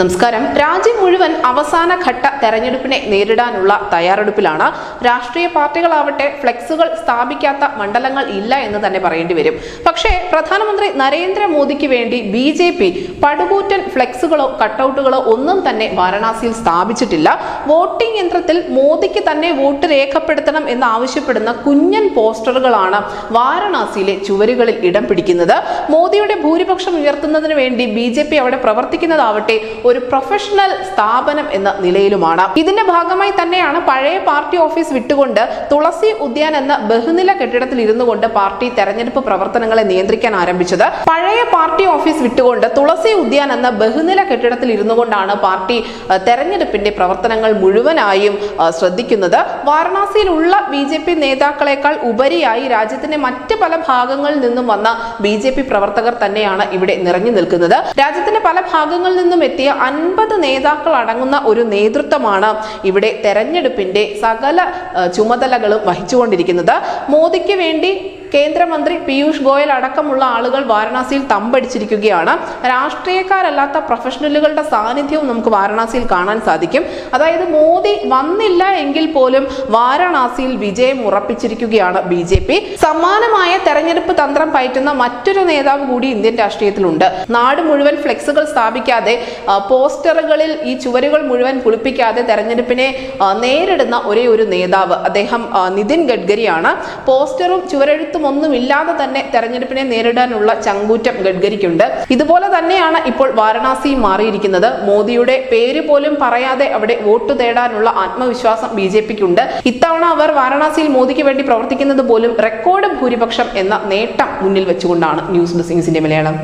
നമസ്കാരം. രാജ്യം മുഴുവൻ അവസാന ഘട്ട തെരഞ്ഞെടുപ്പിനെ നേരിടാനുള്ള തയ്യാറെടുപ്പിലാണ് രാഷ്ട്രീയ പാർട്ടികളാവട്ടെ ഫ്ലെക്സുകൾ സ്ഥാപിക്കാത്ത മണ്ഡലങ്ങൾ ഇല്ല എന്ന് തന്നെ പറയേണ്ടി വരും. പക്ഷേ പ്രധാനമന്ത്രി നരേന്ദ്രമോദിക്ക് വേണ്ടി ബി ജെ പി പടുകൂറ്റൻ ഫ്ലെക്സുകളോ കട്ടൗട്ടുകളോ ഒന്നും തന്നെ വാരണാസിയിൽ സ്ഥാപിച്ചിട്ടില്ല. വോട്ടിംഗ് യന്ത്രത്തിൽ മോദിക്ക് തന്നെ വോട്ട് രേഖപ്പെടുത്തണം എന്ന് ആവശ്യപ്പെടുന്ന കുഞ്ഞൻ പോസ്റ്ററുകളാണ് വാരണാസിയിലെ ചുവരുകളിൽ ഇടം പിടിക്കുന്നത്. മോദിയുടെ ഭൂരിപക്ഷം ഉയർത്തുന്നതിന് വേണ്ടി ബി അവിടെ പ്രവർത്തിക്കുന്നതാവട്ടെ ഒരു പ്രൊഫഷണൽ സ്ഥാപനം എന്ന നിലയിലുമാണ്. ഇതിന്റെ ഭാഗമായി തന്നെയാണ് പഴയ പാർട്ടി ഓഫീസ് വിട്ടുകൊണ്ട് തുളസി ഉദ്യാൻ എന്ന ബഹുനില കെട്ടിടത്തിൽ ഇരുന്നു കൊണ്ട് പാർട്ടി തെരഞ്ഞെടുപ്പ് പ്രവർത്തനങ്ങളെ നിയന്ത്രിക്കാൻ ആരംഭിച്ചത്. പഴയ പാർട്ടി ഓഫീസ് വിട്ടുകൊണ്ട് തുളസി ഉദ്യാൻ എന്ന ബഹുനില കെട്ടിടത്തിൽ ഇരുന്നു കൊണ്ടാണ് പാർട്ടി തെരഞ്ഞെടുപ്പിന്റെ പ്രവർത്തനങ്ങൾ മുഴുവനായും ശ്രദ്ധിക്കുന്നത്. വാരണാസിയിലുള്ള ബി ജെ പി നേതാക്കളെക്കാൾ ഉപരിയായി രാജ്യത്തിന്റെ മറ്റ് പല ഭാഗങ്ങളിൽ നിന്നും വന്ന ബി ജെ പി പ്രവർത്തകർ തന്നെയാണ് ഇവിടെ നിറഞ്ഞു നിൽക്കുന്നത്. രാജ്യത്തിന്റെ പല ഭാഗങ്ങളിൽ നിന്നും എത്തിയ അൻപത് നേതാക്കൾ അടങ്ങുന്ന ഒരു നേതൃത്വമാണ് ഇവിടെ തെരഞ്ഞെടുപ്പിന്റെ സകല ചുമതലകളും വഹിച്ചുകൊണ്ടിരിക്കുന്നത്. മോദിക്ക് വേണ്ടി കേന്ദ്രമന്ത്രി പീയൂഷ് ഗോയൽ അടക്കമുള്ള ആളുകൾ വാരണാസിയിൽ തമ്പടിച്ചിരിക്കുകയാണ്. രാഷ്ട്രീയക്കാരല്ലാത്ത പ്രൊഫഷണലുകളുടെ സാന്നിധ്യവും നമുക്ക് വാരണാസിയിൽ കാണാൻ സാധിക്കും. അതായത് മോദി വന്നില്ല എങ്കിൽ പോലും വാരണാസിയിൽ വിജയം ഉറപ്പിച്ചിരിക്കുകയാണ് ബി ജെ പി. സമാനമായ തെരഞ്ഞെടുപ്പ് തന്ത്രം പയറ്റുന്ന മറ്റൊരു നേതാവ് കൂടി ഇന്ത്യൻ രാഷ്ട്രീയത്തിലുണ്ട്. നാട് മുഴുവൻ ഫ്ലെക്സുകൾ സ്ഥാപിക്കാതെ പോസ്റ്ററുകളിൽ ഈ ചുവരുകൾ മുഴുവൻ കുളിപ്പിക്കാതെ തെരഞ്ഞെടുപ്പിനെ നേരിടുന്ന ഒരേ ഒരു നേതാവ് അദ്ദേഹം നിതിൻ ഗഡ്കരിയാണ്. പോസ്റ്ററും ചുവരെഴുത്തും ഒന്നും ഇല്ലാതെ തന്നെ തെരഞ്ഞെടുപ്പിനെ നേരിടാനുള്ള ചങ്കൂറ്റം ഗഡ്കരിക്കുണ്ട്. ഇതുപോലെ തന്നെയാണ് ഇപ്പോൾ വാരണാസി മാറിയിരിക്കുന്നത്. മോദിയുടെ പേര് പോലും പറയാതെ അവിടെ വോട്ട് തേടാനുള്ള ആത്മവിശ്വാസം ബി ജെ പിക്കുണ്ട്. ഇത്തവണ അവർ വാരണാസിയിൽ മോദിക്ക് വേണ്ടി പ്രവർത്തിക്കുന്നത് പോലും റെക്കോർഡ് ഭൂരിപക്ഷം എന്ന നേട്ടം മുന്നിൽ വെച്ചുകൊണ്ടാണ് ന്യൂസ് ഡെസ്കിംഗ്സിന്റെ മലയാളം.